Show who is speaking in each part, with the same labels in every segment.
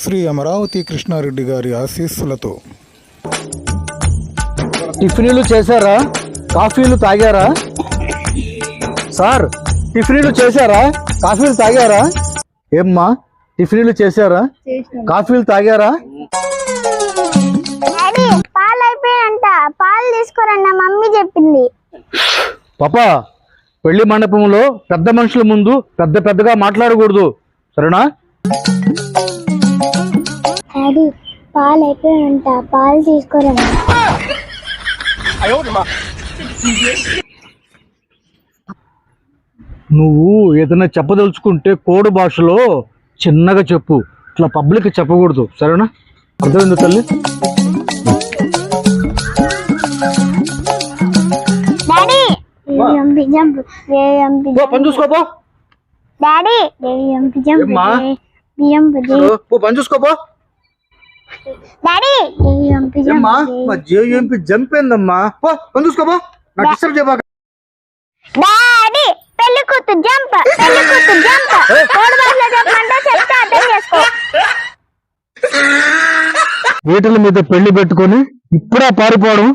Speaker 1: శ్రీ అమరావతి కృష్ణారెడ్డి గారి ఆశీస్సులతో.
Speaker 2: టిఫిన్లు చేశారా? కాఫీలు తాగారా? సార్ టిఫిన్లు చేశారా? కాఫీలు తాగారా? ఏమ్మా టిఫిన్లు చేశారా? కాఫీలు తాగారా?
Speaker 3: పాలు అయిపోయాయంట పాలు తీసుకురండి మమ్మీ చెప్పింది.
Speaker 2: పాపా పెళ్ళి మండపంలో పెద్ద మనుషుల ముందు పెద్ద పెద్దగా మాట్లాడకూడదు. సరేనా?
Speaker 3: డాడీ పాలు అయిపోయాయంట పాలు తీసుకురండి
Speaker 2: నువ్వు ఏదైనా చెప్పదలుచుకుంటే కోడ్ భాషలో చిన్నగా చెప్పు. ఇట్లా పబ్లిక్ చెప్పకూడదు. సరేనా? అర్థమైంది తల్లి?
Speaker 3: డాడీ! ఎంపి జంప్ ఎంపి
Speaker 2: పో, పని చూసుకోపో.
Speaker 3: డాడీ! జంప్
Speaker 2: పో, పని చూసుకోపో.
Speaker 3: డాడీ! ఎంపి
Speaker 2: ఏమ్మా
Speaker 3: జంప్
Speaker 2: మా జేఎంపీ జంప్ ఏందమ్మా పో పని చూసుకోపో నాకు డిస్టర్బ్ చేయబాక.
Speaker 3: డాడీ! పెళ్ళి కూతురు జంప్ పెళ్ళి కూతురు జంప్. కోడి భాషలో చెప్పమంటే చెప్తే అర్థం చేసుకో.
Speaker 2: వీటిల మీద పెళ్ళి పెట్టుకొని ఇప్పుడా పారిపోవడం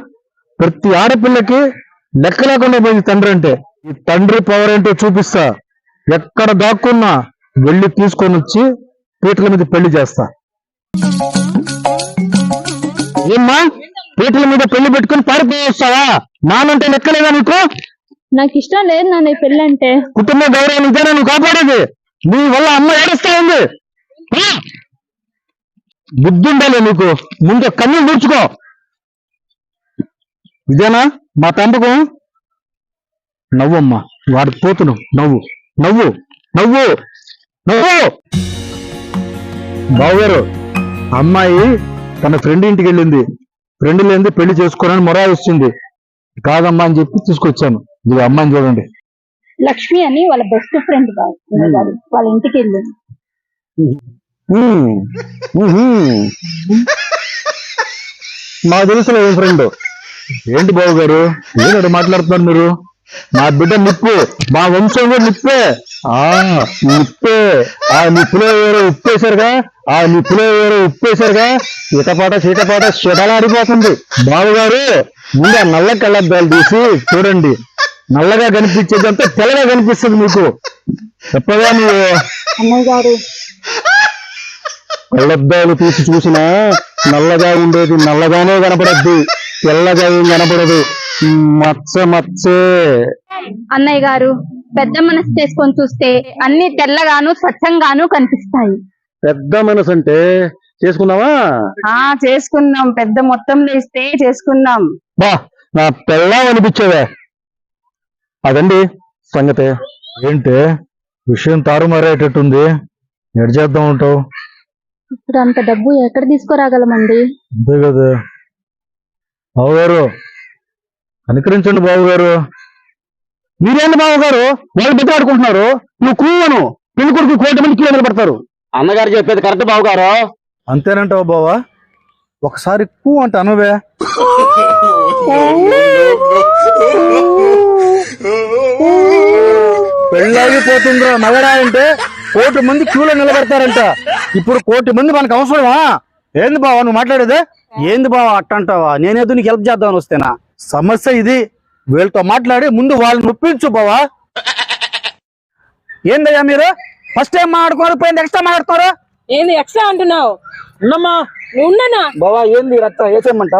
Speaker 2: ప్రతి ఆడపిల్లకి లెక్క లేకుండా పోయింది తండ్రి అంటే. ఈ తండ్రి పవర్ ఏంటో చూపిస్తా. ఎక్కడ దాక్కున్నా వెళ్ళి తీసుకొని వచ్చి పీటల మీద పెళ్ళి చేస్తా. ఏమ్మా? పీటల మీద పెళ్ళి పెట్టుకొని పారిపోవస్తావా నానంటే లెక్కలేదా నీకు?
Speaker 4: నాకు ఇష్టం లేదు నాన్న ఈ పెళ్ళి అంటే
Speaker 2: కుటుంబ గౌరవం ఇదేనా నువ్వు కాపాడేది? నీ వల్ల అమ్మ ఏడుస్తా ఉంది! బుద్ధి ఉండాలి నీకు. ముందు కన్ను మూర్చుకో ఇదేనా? మా పెంపకం నవ్వమ్మా. వాడి పోతును. నవ్వు. నవ్వు. నవ్వు. నవ్వు. బావగారు అమ్మాయి తన ఫ్రెండ్ ఇంటికి వెళ్ళింది. ఫ్రెండ్ లేనిది పెళ్ళి చేసుకోనని మొరా ఇస్తుంది కాదమ్మా అని చెప్పి తీసుకొచ్చాను. ఇది అమ్మాయిని చూడండి.
Speaker 4: లక్ష్మి అని వాళ్ళ బెస్ట్ ఫ్రెండ్ వాళ్ళ ఇంటికి వెళ్ళింది.
Speaker 2: ఉమ్, ఉహుం. మా తెలుసులో ఏం ఫ్రెండ్ ఏంటి బాబు గారు? ఏదో మాట్లాడుతున్నారు మీరు? మా బిడ్డ నిప్పు. మా వంశం కూడా నిప్పే. ఆ నిప్పే. ఆ నిప్పులో ఎవరో ఉప్పేశారుగా? ఆ నిప్పులో ఎవరో ఉప్పేశారుగా? ఈతపాట సీతపాట శిటలాడిపోతుంది. బాబు గారు ముందు ఆ నల్ల కళ్ళద్దాలు తీసి చూడండి. నల్లగా కనిపించేదంతా తెల్లగా కనిపిస్తుంది మీకు. చెప్పగా నువ్వు? కళ్ళద్దాలు తీసి చూసినా నల్లగా ఉండేది నల్లగానే కనపడద్దు. తెల్లగా ఏం కనపడదు. మచ్చ మచ్చే.
Speaker 4: అన్నయ్య గారు పెద్ద మనసు చేసుకొని చూస్తే అన్ని తెల్లగాను స్వచ్ఛంగాను కనిపిస్తాయి.
Speaker 2: పెద్ద మనసు అంటే చేసుకున్నావా?
Speaker 4: ఆ చేసుకున్నాం. పెద్ద మొత్తం ఇస్తే చేసుకున్నాం.
Speaker 2: బా నా పెళ్ళం అనిపించేవే అదండి సంగతే. ఏంటి? విషయం తారుమారేటట్టుంది ఎడ్ చేద్దాం ఉంటావు
Speaker 4: ఇప్పుడు అంత డబ్బు ఎక్కడ తీసుకురాగలమండి?
Speaker 2: అంతే కదా. బాబు గారు అనుకరించండి బాబు గారు మీరేంటి బాబు గారు వాళ్ళు బిడ్డాడుకుంటున్నారు నువ్వు కూవను. పెళ్ళి కొడుకు కోటి మంది కిలో నిలబడతారు. అన్నగారు చెప్పేది కరెక్ట్ బాబు గారు అంతేనంటావు బావా? ఒకసారి కూ అంటే అనువే. పెళ్ళాగిపోతుందిరా మగడా అంటే కోటి మంది క్యూలో నిలబడతారంట. ఇప్పుడు కోటి మంది మనకు అవసరమా? ఏంది బావా నువ్వు మాట్లాడేదే? ఏంది బావా అట్టంటావా నేనేదో నీకు హెల్ప్ చేద్దామని వస్తేనా? సమస్య ఇది. వీళ్ళతో మాట్లాడి ముందు వాళ్ళని నొప్పించు బావా. ఏందయ్యా మీరు? ఫస్ట్ టైం మాట్లాడుకోరు? పోయింది నెక్స్ట్ టైం మాట్లాడుతారు
Speaker 5: ఏంది ఎక్స్ట్రా అంటున్నావు?
Speaker 2: ఉన్నమ్మా.
Speaker 5: నువ్వు ఉన్నానా?
Speaker 2: బావా ఏంది రక్త వేసేయమంట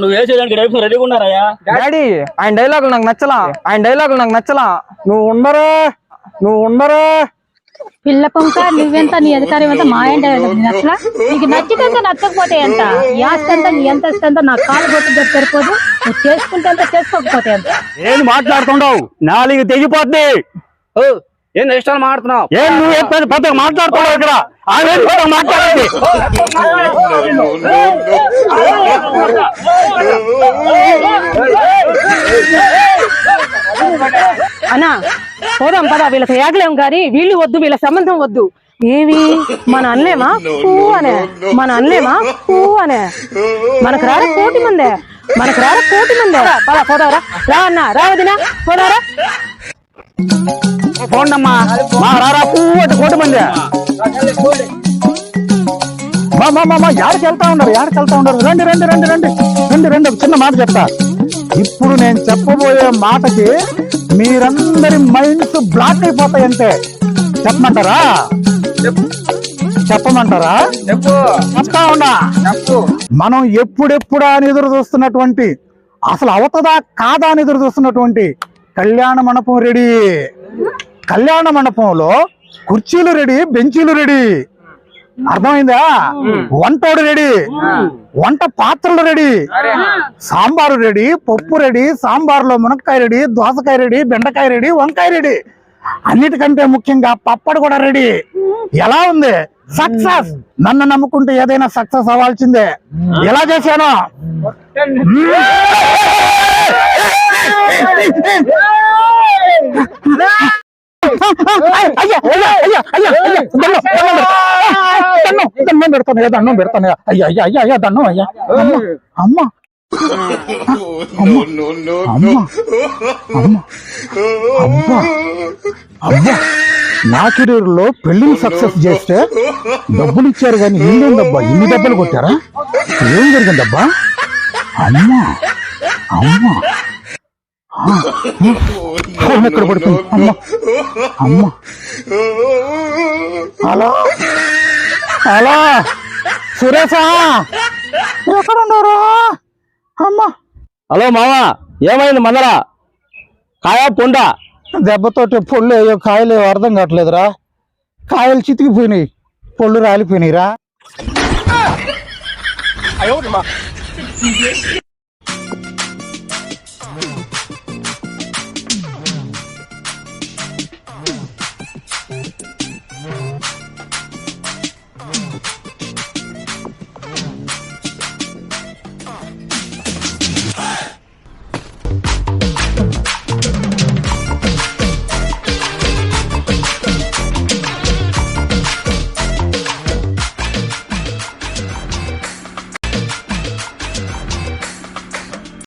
Speaker 6: నువ్వు వేసేదానికి రైతు రెడీగా ఉన్నారయ్యా?
Speaker 2: డాడీ ఆయన డైలాగులు నాకు నచ్చలా. ఆయన డైలాగులు నాకు నచ్చలా. నువ్వు ఉండరా? నువ్వు ఉండరా?
Speaker 4: పిల్ల పొంక నువ్వెంత నీ అధికారం ఎంత మా ఏంట అసలు? నీకు నచ్చితే నచ్చకపోతే ఎంత? ఈ ఆస్తి ఎంత నీ ఎంత ఎంత నా కాలు కొట్టి సరిపోదు. నువ్వు చేసుకుంటే ఎంత చేసుకోకపోతే ఎంత?
Speaker 2: ఏం మాట్లాడుతుండవు? నాలుగు తెగిపోద్ది.
Speaker 6: ఏం ఇష్టాలు మాడుతున్నావు
Speaker 2: ఏం నువ్వు ఏం పెద్ద మాట్లాడుతున్నావు ఇక్కడ? ఆమె మాట్లాడండి.
Speaker 5: అన్నా పోదాం పదా వీళ్ళకి ఏగలేం గాని వీళ్ళు వద్దు వీళ్ళ సంబంధం వద్దు. ఏవి మన అనలేమా? పూ అనే. మన అనలేమా? పూ అనే. మనకు రారా కోటి మందే? మనకు రారా కోటి మందే? పదా పోదారా. రా అన్న రా వదినా పోదారా.
Speaker 2: పోండమ్మా. మా రారా పువ్వు అంటే కోటి మందే.
Speaker 7: మా మా మా, యాడికి వెళ్తా ఉన్నారు యాడికి వెళ్తా ఉన్నారు. రండి రండి రండి రండి. రండి రండి చిన్న మాట చెప్తా. ఇప్పుడు నేను చెప్పబోయే మాటకి మీరందరి మైండ్స్ బ్లాక్ అయిపోతాయి అంతే చెప్పమంటారా? చెప్పమంటారా చెప్తా ఉన్నా. మనం ఎప్పుడెప్పుడా అని ఎదురు చూస్తున్నటువంటి అసలు అవతదా కాదా అని ఎదురు చూస్తున్నటువంటి కళ్యాణ మండపం రెడీ. కళ్యాణ మండపంలో కుర్చీలు రెడీ బెంచీలు రెడీ. అర్థమైందా వంటోడు రెడీ వంట పాత్రలు రెడీ సాంబారు రెడీ పప్పు రెడీ సాంబార్లో మునక్కాయ రెడీ దోసకాయ రెడీ బెండకాయ రెడీ వంకాయ రెడీ అన్నిటికంటే ముఖ్యంగా పప్పడు కూడా రెడీ ఎలా ఉంది సక్సెస్ నన్ను నమ్ముకుంటే ఏదైనా సక్సెస్ అవ్వాల్సిందే ఎలా చేశాను అయ్యా అయ్యా అయ్యా అయ్యా అయ్యా దండం పెడతాను అయ్యా దండం పెడతాను అయ్యా అయ్యా అయ్యా అయ్యా దండం అయ్యా. అమ్మ అమ్మ. అమ్మ. అమ్మ. అబ్బా అబ్బా పెళ్ళిని సక్సెస్ చేస్తే డబ్బులు ఇచ్చారు కానీ ఏంటబ్బా ఇన్ని దెబ్బలు కొట్టారా? ఏం జరిగిందబ్బా? అమ్మా. అమ్మా. ఫోన్ ఎక్కడ పడుతుంది అమ్మా. అమ్మా. హలో హలో సురేషా? ఎక్కడ ఉన్నారు అమ్మా.
Speaker 6: హలో మామ ఏమైంది మందరా? కాయా పొండ?
Speaker 7: దెబ్బతోటి పొళ్ళు అయ్యో కాయలు ఏవో అర్థం కావట్లేదురా. కాయలు చితికిపోయినాయి. పొళ్ళు రాలిపోయినాయిరా.